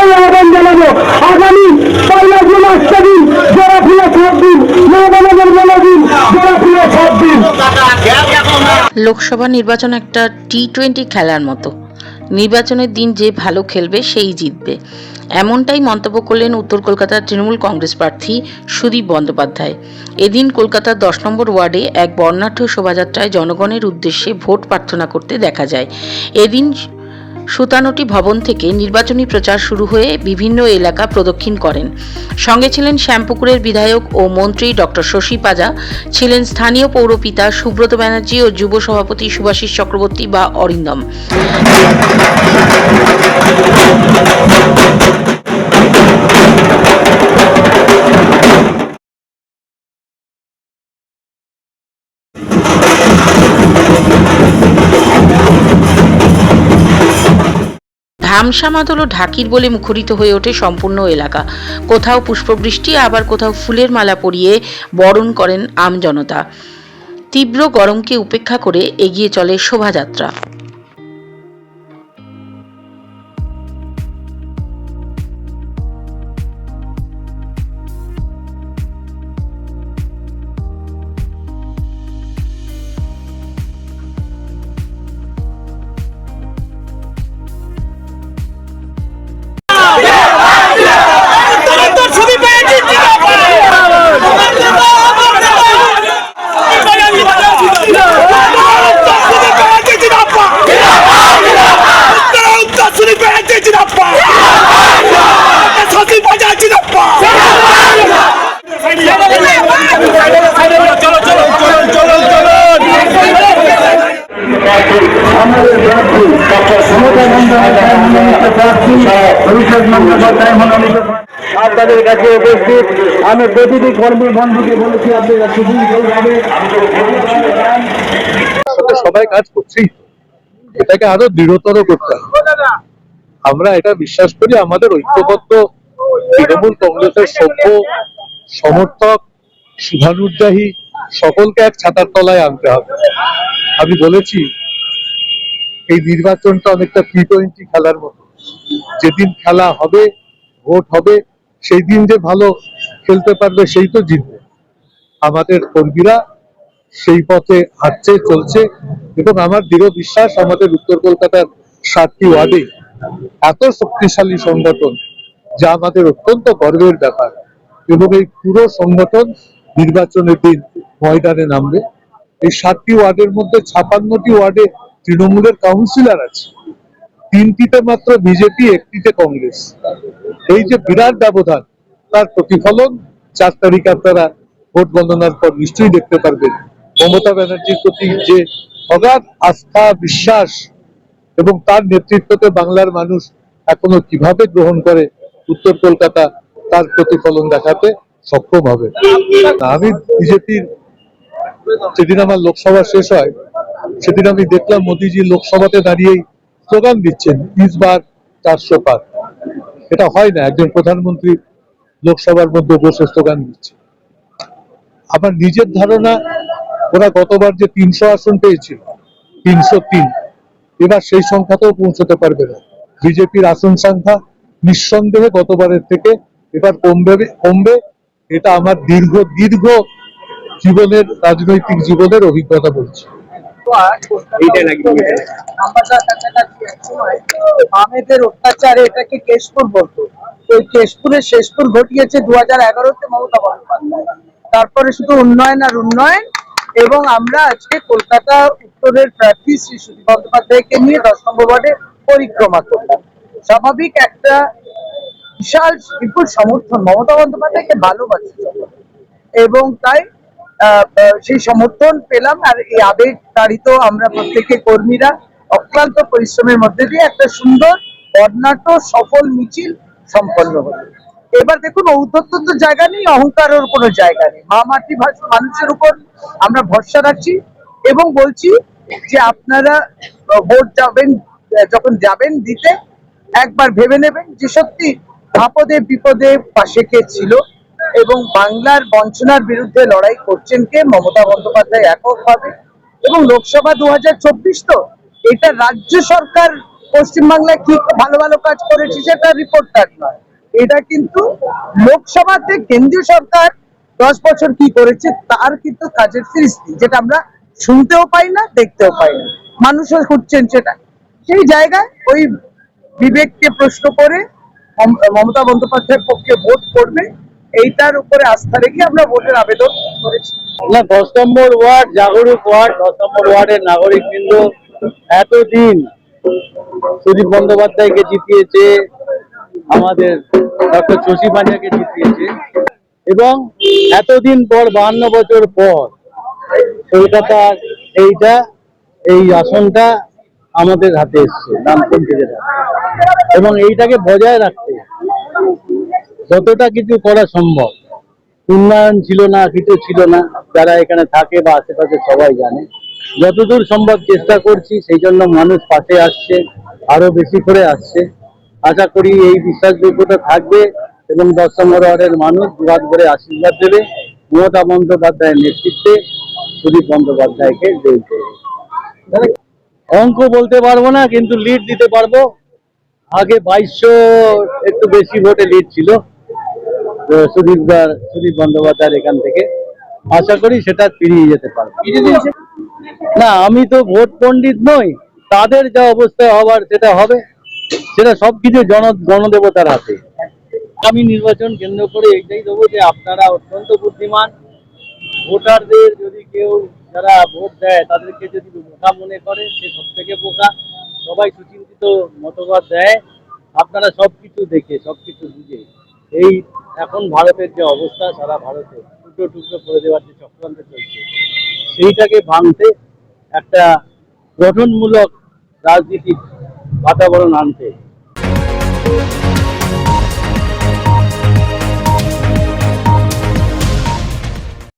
এই আহ্বান জানাব। আগামী পয়লা জুন আসছে দিন সাত দিন মেলা দিন সাত দিন। লোকসভা নির্বাচন একটা টি টোয়েন্টি খেলার মতো। নির্বাচনের দিন যে ভালো খেলবে, সেই জিতবে। এমনটাই মন্তব্য করলেন উত্তর কলকাতার তৃণমূল কংগ্রেস প্রার্থী সুদীপ বন্দ্যোপাধ্যায়। এদিন কলকাতার দশ নম্বর ওয়ার্ডে এক বর্ণাঢ্য শোভাযাত্রায় জনগণের উদ্দেশ্যে ভোট প্রার্থনা করতে দেখা যায়। এদিন সুতানটি ভবন থেকে নির্বাচনী প্রচার শুরু হয়ে বিভিন্ন এলাকা প্রদক্ষিণ করেন। সঙ্গে ছিলেন শ্যামপুকুরের বিধায়ক ও মন্ত্রী ডক্টর শশী পাজা, ছিলেন স্থানীয় পৌরপিতা সুব্রত ব্যানার্জি ও যুব সভাপতি সুভাষিস চক্রবর্তী বা অরিন্দম। ধামসা মাদল ও ঢাকির বলে মুখরিত হয়ে ওঠে সম্পূর্ণ এলাকা। কোথাও পুষ্পবৃষ্টি, আবার কোথাও ফুলের মালা পরিয়ে বরণ করেন আমজনতা তীব্র গরমকে উপেক্ষা করে এগিয়ে চলে শোভাযাত্রা। আপনাদের কাছে উপস্থিত আমি প্রতিটি কর্মী বন্ধুকে বলেছি, আপনারা সবাই কাজ করছেই তো। এটাকে আরও দৃঢ়তর করতে হবে আমরা এটা বিশ্বাস করি, আমাদের ঐক্যবদ্ধ তৃণমূল কংগ্রেসের সভ্য সমর্থক শুভানুদ্দাহী সকলকে এক ছাতার তলায় আনতে হবে আমি বলেছি এই নির্বাচনটা অনেকটা টি টোয়েন্টি খেলার মতো। যেদিন খেলা হবে, ভোট হবে, সেই দিন যে ভালো খেলতে পারবে, সেই তো জিতবে। আমাদের কর্মীরা সেই পথে হাঁটছে, চলছে এবং আমার দৃঢ় বিশ্বাস, আমাদের উত্তর কলকাতার সাতটি ওয়ার্ডে এত শক্তিশালী সংগঠন যা আমাদের অত্যন্ত গর্বের ব্যাপার এবং এই পুরো সংগঠন নির্বাচনের দিন ময়দানে নামবে। এই সাতটি ওয়ার্ডের মধ্যে ছাপান্নটি ওয়ার্ডে তৃণমূলের কাউন্সিলর আছে। তিনটিতে মাত্র বিজেপি, একটিতে কংগ্রেস। এই যে বিরাট ব্যবধান, তার প্রতিফলন চার তারিখ আপনারা ভোট গণনার পর নিশ্চয়ই দেখতে পারবেন। মমতা ব্যানার্জির প্রতি যে অগাধ আস্থা, বিশ্বাস এবং তার নেতৃত্বতে বাংলার মানুষ এখনও কীভাবে গ্রহণ করে উত্তর কলকাতা, তার প্রতিফলন দেখাতে সক্ষম হবে। আমি বিজেপির, যেদিন আমার লোকসভা শেষ হয় সেদিন আমি দেখলাম মোদিজি লোকসভাতে দাঁড়িয়েই স্লোগান দিচ্ছেন, ইস বার চারশো পার। এটা হয় না, একজন প্রধানমন্ত্রী লোকসভার মধ্যে বসে স্লোগান দিচ্ছে। আমার নিজের ধারণা, ওরা গতবার যে তিনশো আসন পেয়েছিল, তিনশো তিন, এবার সেই সংখ্যাতেও পৌঁছতে পারবে না। বিজেপির আসন সংখ্যা নিঃসন্দেহে গতবারের থেকে এবার কমবে কমবে। এটা আমার দীর্ঘ দীর্ঘ জীবনের, রাজনৈতিক জীবনের অভিজ্ঞতা বলছে। অত্যাচারে এটাকে কেশপুর বলতো। ওই কেশপুরে শেষপুর ঘটিয়েছে দু হাজার এগারোতে মমতা বন্দ্যোপাধ্যায়। তারপরে শুধু উন্নয়ন আর উন্নয়ন এবং আমরা আজকে কলকাতা উত্তরের প্রার্থী শ্রী সুদীপ বন্দ্যোপাধ্যায়কে নিয়ে দশ নম্বর ওয়ার্ডে পরিক্রমা করলাম। স্বাভাবিক একটা বিশাল, বিপুল সমর্থন মমতা বন্দ্যোপাধ্যায়কে ভালোবাসে। এবং তাই সেই সমর্থন পেলাম আর এই আবেগ তাড়িত আমরা প্রত্যেকে কর্মীরা অক্লান্ত পরিশ্রমের মধ্যে দিয়ে একটা সুন্দর, বর্ণাঢ্য, সফল মিছিল সম্পন্ন হলো। এবার দেখুন ঔদ্ধত্য জায়গা নেই, অহংকারের কোনো জায়গা নেই। মা মাতৃভাষা মানুষের উপর আমরা ভরসা রাখছি এবং বলছি যে আপনারা ভোট যাবেন যখন যাবেন দিতে, একবার ভেবে নেবেন যে সত্যি আপদে বিপদে পাশে কে ছিল। এবং বাংলার বঞ্চনার বিরুদ্ধে লড়াই করছেন কে? মমতা বন্দ্যোপাধ্যায় এককভাবে। এবং লোকসভা দু হাজার চব্বিশ তো, এটা রাজ্য সরকার পশ্চিমবাংলায় কি ভালো ভালো কাজ করেছে সেটা রিপোর্ট কার্ড নয়। এটা কিন্তু লোকসভাতে কেন্দ্রীয় সরকার দশ বছর কি করেছে, তার কিন্তু কাজের ফিরিস্তি যেটা আমরা শুনতেও পাই না, দেখতেও পাই না। মানুষও খুঁজছেন সেটা। সেই জায়গায় ওই বিবেককে প্রশ্ন করে মম- মমতা বন্দ্যোপাধ্যায়ের পক্ষে ভোট করবে। এইটার উপরে আস্থা রেখে আমরা ভোটের আবেদন করেছি না, দশ নম্বর ওয়ার্ড, জাগরুক ওয়ার্ড, দশ নম্বর ওয়ার্ডের নাগরিক কিন্তু এতদিন সুদীপ বন্দ্যোপাধ্যায়কে জিতিয়েছে, আমাদের ডক্টর শশী পাঞ্জাকে জিতিয়েছে, এবং এতদিন পর বাহান্ন বছর পর কলকাতার এইটা, এই আসনটা আমাদের হাতে এসছে ডানপন্থীদের হাতে। এবং এইটাকে বজায় রাখতে যতটা কিছু করা সম্ভব। উন্নয়ন ছিল না, কিছু ছিল না, যারা এখানে থাকে বা আশেপাশে সবাই জানে। যতদূর সম্ভব চেষ্টা করছি, সেই জন্য মানুষ পাশে আসছে, আরও বেশি করে আসছে। আশা করি এই বিশ্বাসযোগ্যতা থাকবে এবং দশ নম্বর ওয়ার্ডের মানুষ দুহাত করে আশীর্বাদ দেবে। মমতা বন্দ্যোপাধ্যায়ের নেতৃত্বে সুদীপ বন্দ্যোপাধ্যায়কে করবে। অঙ্ক বলতে পারব না, কিন্তু লিড দিতে পারব। আগে বাইশশো একটু বেশি ভোটে লিড ছিল। তো সুদীপ বন্দ্যোপাধ্যায়ের এখান থেকে। আশা করি সেটা ফিরিয়ে যেতে পারবে। না, আমি তো ভোট পণ্ডিত নই, তাদের যা অবস্থা হবার সেটা হবে, সেটা সবকিছু জন গণদেবতার হাতে। আমি নির্বাচন কেন্দ্র করে এইটাই দেবো যে আপনারা অত্যন্ত বুদ্ধিমান। ভোটারদের যদি কেউ, যারা ভোট দেয়, তাদেরকে যদি বোকা মনে করে, সে সব থেকে বোকা। সবাই সুচিন্তিত মতবাদ দেয়। আপনারা সবকিছু দেখে, সবকিছু বুঝে। এই এখন ভারতের যে অবস্থা, সারা ভারতে টুকরো টুকরো করে দেওয়ার যে চক্রান্ত চলছে, সেইটাকে ভাঙতে একটা গঠনমূলক রাজনীতির বাতাবরণ আনতে।